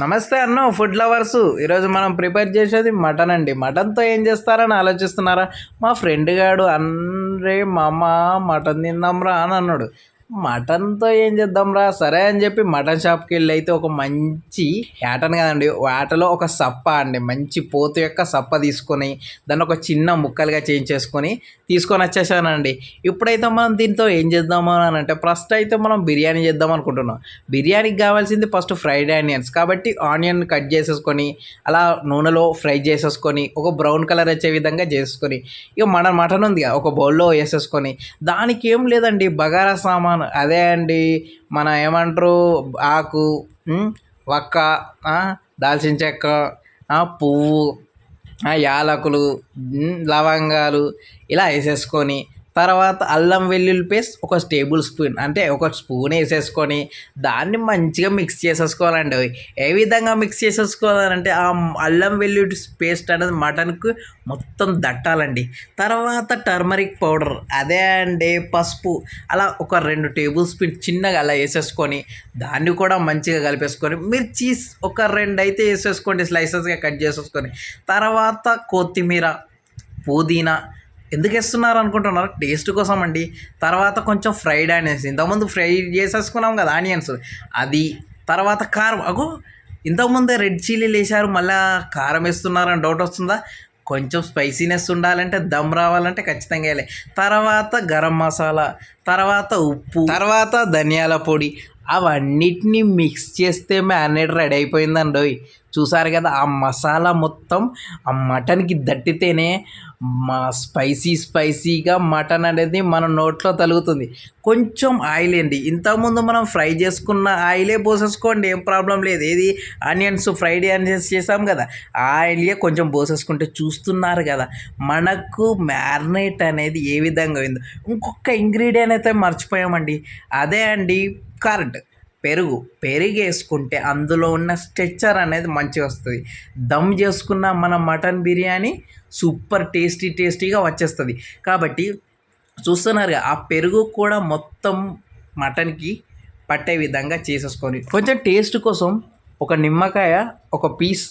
నమస్తే అన్న food lovers ఈరోజు మనం ప్రిపేర్ చేసేది మటన్ అండి. మటన్తో ఏం చేస్తారని ఆలోచిస్తున్నారా? మా ఫ్రెండ్ గాడు అన్రే మామ మటన్ తిందాంరా అని అన్నాడు. మటన్తో ఏం చేద్దాంరా? సరే అని చెప్పి మటన్ షాప్కి వెళ్ళి అయితే ఒక మంచి యాటన్ కదండి. వేటలో ఒక సప్ప అండి. మంచి పోతు యొక్క సప్ప తీసుకొని దాన్ని ఒక చిన్న ముక్కలుగా చేంజ్ చేసుకొని తీసుకొని వచ్చేసానండి. ఇప్పుడైతే మనం దీంతో ఏం చేద్దాము అని అంటే ఫస్ట్ అయితే మనం బిర్యానీ చేద్దాం అనుకుంటున్నాం. బిర్యానీకి కావాల్సింది ఫస్ట్ ఫ్రైడ్ ఆనియన్స్. కాబట్టి ఆనియన్ కట్ చేసేసుకొని అలా నూనెలో ఫ్రై చేసేసుకొని ఒక బ్రౌన్ కలర్ వచ్చే విధంగా చేసుకొని ఇక మన మటన్ ఉంది ఒక బౌల్లో వేసేసుకొని దానికి ఏం లేదండి. బగారా సామాన్ అదే అండి మన ఏమంటారు ఆకు వక్క దాల్చిన చెక్క పువ్వు యాలకులు లవంగాలు ఇలా వేసేసుకొని తర్వాత అల్లం వెల్లుల్లి పేస్ట్ ఒక టేబుల్ స్పూన్. అంటే ఒక స్పూన్ వేసేసుకొని దాన్ని మంచిగా మిక్స్ చేసేసుకోవాలండి. ఏ విధంగా మిక్స్ చేసేసుకోవాలంటే ఆ అల్లం వెల్లుల్లి పేస్ట్ అనేది మటన్కు మొత్తం దట్టాలండి. తర్వాత టర్మరిక్ పౌడర్ అదే అండి పసుపు. అలా ఒక రెండు టేబుల్ స్పూన్ చిన్నగా అలా వేసేసుకొని దాన్ని కూడా మంచిగా కలిపేసుకొని మిర్చీస్ ఒక రెండు అయితే వేసేసుకోండి స్లైసెస్గా కట్ చేసేసుకొని. తర్వాత కొత్తిమీర పుదీనా ఎందుకు వేస్తున్నారు అనుకుంటున్నారు? టేస్ట్ కోసం అండి తర్వాత కొంచెం ఫ్రైడ్ ఆనియన్స్. ఇంతకుముందు ఫ్రై చేసేసుకున్నాం కదా ఆనియన్స్. అది తర్వాత కారం. అగో ఇంతకుముందే రెడ్ చిల్లీలు వేసారు మళ్ళీ కారం వేస్తున్నారని డౌట్ వస్తుందా? కొంచెం స్పైసీనెస్ ఉండాలంటే దమ్ రావాలంటే ఖచ్చితంగా వేయాలి. తర్వాత గరం మసాలా తర్వాత ఉప్పు తర్వాత ధనియాల పొడి. అవన్నిటిని మిక్స్ చేస్తే మ్యారినేట్ రెడీ అయిపోయిందండి చూసారు కదా ఆ మసాలా మొత్తం ఆ మటన్కి దట్టితేనే మా స్పైసీ స్పైసీగా మటన్ అనేది మన నోట్లో తలుగుతుంది. కొంచెం ఆయిల్ అండి ఇంతకుముందు మనం ఫ్రై చేసుకున్న ఆయిలే పోసేసుకోండి ఏం ప్రాబ్లం లేదు. ఏది? ఆనియన్స్ ఫ్రైడ్ ఆనియన్స్ చేసాం కదా ఆ ఆయిలే కొంచెం పోసేసుకుంటే చూస్తున్నారు కదా మనకు మ్యారినేట్ అనేది ఏ విధంగా అయిందో. ఇంకొక ఇంగ్రీడియంట్ అయితే మర్చిపోయామండి. అదే అండి కర్డ్ పెరుగు. పెరుగు వేసుకుంటే అందులో ఉన్న స్ట్రెచ్చర్ అనేది మంచిగా వస్తుంది. దమ్ చేసుకున్న మన మటన్ బిర్యానీ సూపర్ టేస్టీ టేస్టీగా వచ్చేస్తుంది. కాబట్టి చూస్తున్నారుగా ఆ పెరుగు కూడా మొత్తం మటన్కి పట్టే విధంగా చేసేసుకొని కొంచెం టేస్ట్ కోసం ఒక నిమ్మకాయ ఒక పీస్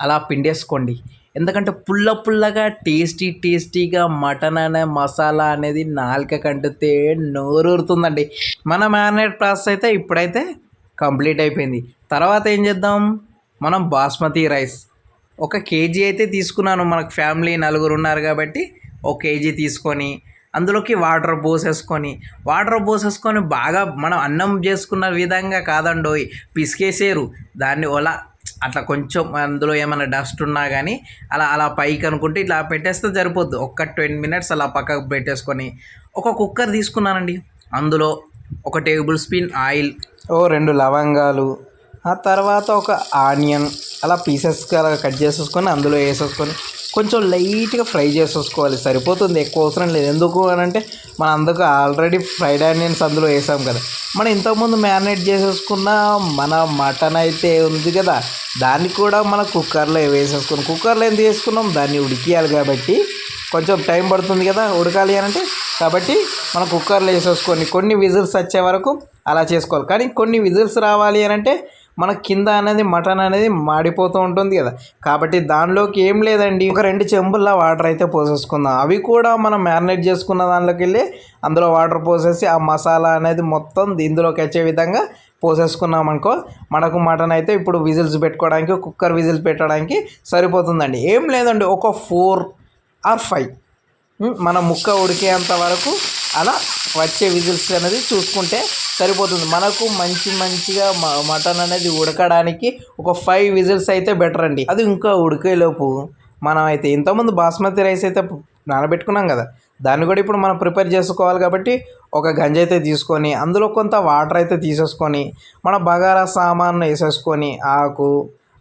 అలా పిండేసుకోండి. ఎందుకంటే పుల్ల పుల్లగా టేస్టీ టేస్టీగా మటన్ అనే మసాలా అనేది నాలుక కంటితే నోరూరుతుందండి. మన మ్యారినేట్ ప్రాసెస్ అయితే ఇప్పుడైతే కంప్లీట్ అయిపోయింది. తర్వాత ఏం చేద్దాం? మనం బాస్మతి రైస్. ఒక కేజీ అయితే తీసుకున్నాను. మనకు ఫ్యామిలీ నలుగురు ఉన్నారు కాబట్టి ఒక కేజీ తీసుకొని అందులోకి వాటర్ పోసేసుకొని వాటర్ పోసేసుకొని బాగా మనం అన్నం చేసుకున్న విధంగా కాదండోయ్ పిసికేసేరు. దాన్ని ఒలా అట్లా కొంచెం అందులో ఏమైనా డస్ట్ ఉన్నా కానీ అలా అలా పైకి అనుకుంటే ఇట్లా పెట్టేస్తే సరిపోద్ది. ఒక్క ట్వంటీ మినిట్స్ అలా పక్కకు పెట్టేసుకొని ఒక కుక్కర్ తీసుకున్నానండి. అందులో ఒక టేబుల్ స్పూన్ ఆయిల్ ఓ రెండు లవంగాలు ఆ తర్వాత ఒక ఆనియన్ అలా పీసెస్గా అలా కట్ చేసేసుకొని అందులో వేసేసుకొని కొంచెం లైట్గా ఫ్రై చేసేసుకోవాలి. సరిపోతుంది. ఎక్కువ అవసరం లేదు. ఎందుకు అని అంటే మనం అందుకు ఆల్రెడీ ఫ్రైడ్ ఆనియన్స్ అందులో వేసాం కదా. మనం ఇంతకుముందు మ్యారినేట్ చేసేసుకున్న మన మటన్ అయితే ఉంది కదా దాన్ని కూడా మన కుక్కర్లో వేసేసుకున్నాం. కుక్కర్లో ఎందుకు వేసుకున్నాం దాన్ని ఉడికియాలి కాబట్టి కొంచెం టైం పడుతుంది కదా ఉడకాలి అని అంటే. కాబట్టి మనం కుక్కర్లో వేసేసుకొని కొన్ని విజిల్స్ వచ్చే వరకు అలా చేసుకోవాలి. కానీ కొన్ని విజిల్స్ రావాలి అని అంటే మన కింద అనేది మటన్ అనేది మాడిపోతూ ఉంటుంది కదా. కాబట్టి దానిలోకి ఏం లేదండి. ఒక రెండు చెంబుల్లా వాటర్ అయితే పోసేసుకుందాం. అవి కూడా మనం మ్యారినేట్ చేసుకున్న దానిలోకి వెళ్ళి అందులో వాటర్ పోసేసి ఆ మసాలా అనేది మొత్తం ఇందులోకి వచ్చే విధంగా పోసేసుకున్నాం అనుకో మనకు మటన్ అయితే ఇప్పుడు విజిల్స్ పెట్టుకోవడానికి కుక్కర్ విజిల్స్ పెట్టడానికి సరిపోతుందండి. ఏం లేదండి. ఒక ఫోర్ ఆర్ ఫైవ్. మన ముక్క ఉడికేంత వరకు అలా వచ్చే విజిల్స్ అనేది చూసుకుంటే సరిపోతుంది. మనకు మంచి మంచిగా మటన్ అనేది ఉడకడానికి ఒక ఫైవ్ విజిల్స్ అయితే బెటర్ అండి. అది ఇంకా ఉడికేలోపు మనం అయితే ఇంతకుముందు బాస్మతి రైస్ అయితే నానబెట్టుకున్నాం కదా. దాన్ని కూడా ఇప్పుడు మనం ప్రిపేర్ చేసుకోవాలి కాబట్టి ఒక గంజ అయితే తీసుకొని అందులో కొంత వాటర్ అయితే తీసేసుకొని మన బగారా సామాన్ వేసేసుకొని ఆకు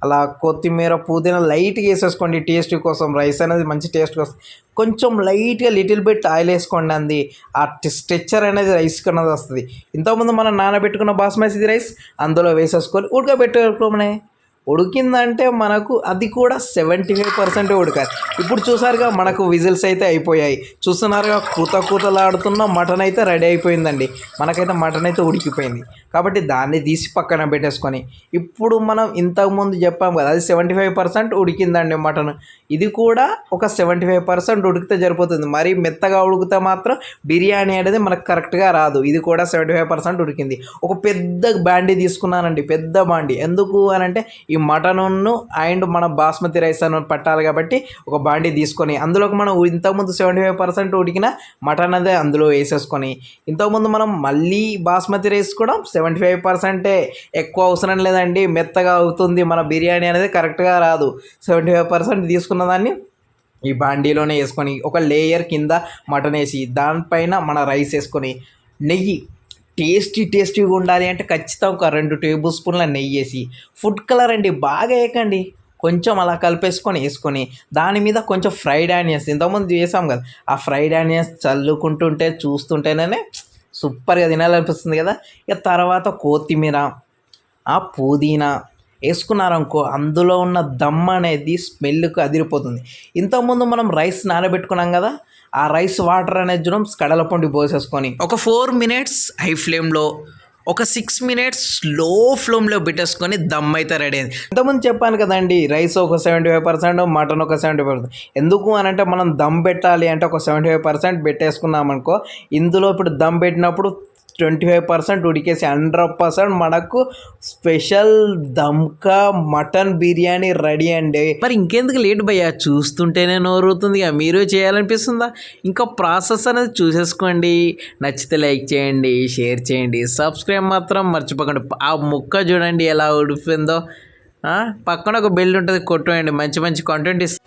అలా కొత్తిమీర పుదీనా లైట్గా వేసేసుకోండి. టేస్ట్ కోసం రైస్ అనేది మంచి టేస్ట్ కోసం. కొంచెం లైట్గా లిటిల్ బిట్ ఆయిల్ వేసుకోండి అంది. ఆ స్ట్రెచ్చర్ అనేది రైస్ కన్నది వస్తుంది. ఇంతకుముందు మనం నానబెట్టుకున్న బాస్మతి రైస్ అందులో వేసేసుకొని ఉడకబెట్టుకోమనే ఉడికిందంటే మనకు అది కూడా సెవెంటీ ఫైవ్ పర్సెంట్ ఉడకాలి. ఇప్పుడు చూసారుగా మనకు విజిల్స్ అయితే అయిపోయాయి. చూస్తున్నారుగా కూత కూతలాడుతున్న మటన్ అయితే రెడీ అయిపోయిందండి. మనకైతే మటన్ అయితే ఉడికిపోయింది. కాబట్టి దాన్ని తీసి పక్కన పెట్టేసుకొని ఇప్పుడు మనం ఇంతకుముందు చెప్పాం కదా అది సెవెంటీ ఫైవ్ పర్సెంట్ ఉడికిందండి మటన్. ఇది కూడా ఒక సెవెంటీ ఫైవ్ పర్సెంట్ ఉడికితే సరిపోతుంది. మరి మెత్తగా ఉడికితే మాత్రం బిర్యానీ అనేది మనకు కరెక్ట్గా రాదు. ఇది కూడా సెవెంటీ ఫైవ్ పర్సెంట్ ఉడికింది. ఒక పెద్ద బాండీ తీసుకున్నానండి పెద్ద బాండీ. ఎందుకు అని అంటే ఈ ఈ మటన్ను అండ్ మన బాస్మతి రైస్ అని పట్టాలి కాబట్టి ఒక బాండి తీసుకొని అందులోకి మనం ఇంతకుముందు సెవెంటీ ఫైవ్ పర్సెంట్ ఉడికిన మటన్ అదే అందులో వేసేసుకొని ఇంతకుముందు మనం మళ్ళీ బాస్మతి రైస్ కూడా సెవెంటీ ఫైవ్ పర్సెంటే ఎక్కువ అవసరం లేదండి మెత్తగా అవుతుంది మన బిర్యానీ అనేది కరెక్ట్గా రాదు. సెవెంటీ ఫైవ్ పర్సెంట్ తీసుకున్న దాన్ని ఈ బాండీలోనే వేసుకొని ఒక లేయర్ కింద మటన్ వేసి దానిపైన మన రైస్ వేసుకొని నెయ్యి టేస్టీ టేస్టీగా ఉండాలి అంటే ఖచ్చితంగా ఒక రెండు టేబుల్ స్పూన్ల నెయ్యి వేసి ఫుడ్ కలర్ అండి బాగా వేయకండి కొంచెం అలా కలిపేసుకొని వేసుకొని దాని మీద కొంచెం ఫ్రైడ్ ఆనియన్స్ ఇంతకుముందు వేసాం కదా ఆ ఫ్రైడ్ ఆనియన్స్ చల్లుకుంటుంటే చూస్తుంటేనే సూపర్గా తినాలనిపిస్తుంది కదా. ఇక తర్వాత కొత్తిమీర ఆ పుదీనా వేసుకున్నారనుకో అందులో ఉన్న దమ్ అనేది స్మెల్కి అదిరిపోతుంది. ఇంతకుముందు మనం రైస్ నానబెట్టుకున్నాం కదా ఆ రైస్ వాటర్ అనేది చూడం కడల పొండి పోసేసుకొని ఒక ఫోర్ మినిట్స్ హై ఫ్లేమ్లో ఒక సిక్స్ మినిట్స్లో ఫ్లేమ్లో పెట్టేసుకొని దమ్ అయితే రెడీ అయింది. ఇంతకుముందు చెప్పాను కదండి రైస్ ఒక సెవెంటీ ఫైవ్ పర్సెంట్ మటన్ ఒక సెవెంటీ ఫైవ్ పర్సెంట్. ఎందుకు అని అంటే మనం దమ్ పెట్టాలి అంటే ఒక సెవెంటీ ఫైవ్ పర్సెంట్ పెట్టేసుకున్నామనుకో ఇందులో ఇప్పుడు దమ్ పెట్టినప్పుడు ట్వంటీ ఫైవ్ పర్సెంట్ ఉడికేసి హండ్రెడ్ పర్సెంట్ మనకు స్పెషల్ దమ్కా మటన్ బిర్యానీ రెడీ అండి. మరి ఇంకెందుకు లేట్ భయ్యా? చూస్తుంటేనే నోరుతుంది మీరు చేయాలనిపిస్తుందా? ఇంకా ప్రాసెస్ అనేది చూసేసుకోండి. నచ్చితే లైక్ చేయండి షేర్ చేయండి సబ్స్క్రైబ్ మాత్రం మర్చిపోకండి. ఆ ముక్క చూడండి ఎలా ఉడిపోయిందో పక్కన ఒక బెల్ ఉంటుంది కొట్టేయండి. మంచి మంచి కంటెంట్ ఇస్తుంది